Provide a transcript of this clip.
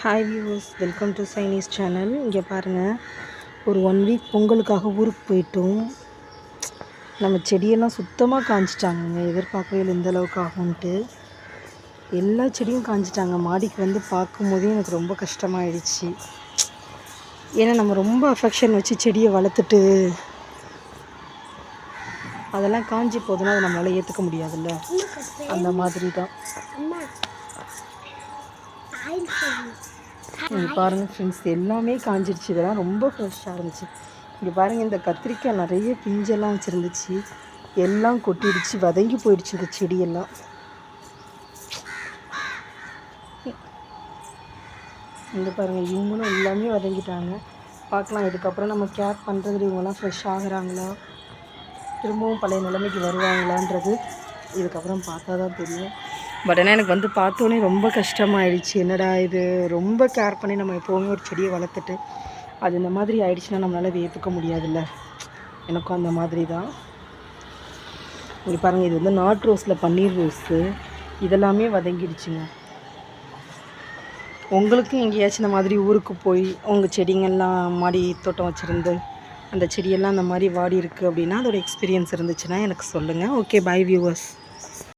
Hi viewers welcome to Chinese channel இங்கே பாருங்கள் ஒரு ஒன் வீக் பொங்கலுக்காக ஊருக்கு போயிட்டோம். நம்ம செடியெல்லாம் சுத்தமாக காஞ்சிட்டாங்கங்க. எதிர்பார்க்கவே இல்லை இந்த அளவுக்கு ஆகும்ன்ட்டு. எல்லா செடியும் காஞ்சிட்டாங்க. மாடிக்கு வந்து பார்க்கும்போதே எனக்கு ரொம்ப கஷ்டமாயிடுச்சு. ஏன்னா நம்ம ரொம்ப அஃபெக்ஷன் வச்சு செடியை வளர்த்துட்டு அதெல்லாம் காஞ்சி போதுன்னா அதை நம்மளால் ஏற்றுக்க முடியாதுல்ல? அந்த மாதிரி தான் பாருங்கள் ஃப்ரெண்ட்ஸ் எல்லாமே காஞ்சிருச்சு. இதெல்லாம் ரொம்ப ஃப்ரெஷ்ஷாக இருந்துச்சு. இங்கே பாருங்கள் இந்த கத்திரிக்காய் நிறைய பிஞ்செல்லாம் வச்சுருந்துச்சு. எல்லாம் கொட்டிடுச்சு வதங்கி போயிடுச்சு இந்த செடியெல்லாம். இங்கே பாருங்கள் இவங்களும் எல்லாமே வதங்கிட்டாங்க. பார்க்கலாம் இதுக்கப்புறம் நம்ம கேர் பண்ணுறது இவங்கெல்லாம் ஃப்ரெஷ் ஆகுறாங்களா? திரும்பவும் பழைய நிலைமைக்கு வருவாங்களான்றது இதுக்கப்புறம் பார்த்தா தான் தெரியும். பட் ஆனால் எனக்கு வந்து பார்த்தோன்னே ரொம்ப கஷ்டமாயிடுச்சு. என்னடா இது? ரொம்ப கேர் பண்ணி நம்ம எப்போவுமே ஒரு செடியை வளர்த்துட்டு அது இந்த மாதிரி ஆயிடுச்சுன்னா நம்மளால் அதை ஏற்றுக்க முடியாதுல்ல. எனக்கும் அந்த மாதிரி தான் இப்படி பாருங்கள் இது வந்து நாட் ரோஸில் பன்னீர் ரோஸு. இதெல்லாமே வதங்கிடுச்சுங்க. உங்களுக்கும் எங்கேயாச்சும் இந்த மாதிரி ஊருக்கு போய் உங்கள் செடிங்கள்லாம் மாடி தோட்டம் வச்சுருந்து அந்த செடியெல்லாம் அந்த மாதிரி வாடி இருக்குது அப்படின்னா அதோட எக்ஸ்பீரியன்ஸ் இருந்துச்சுன்னா எனக்கு சொல்லுங்கள் ஓகே பை வியூவர்ஸ்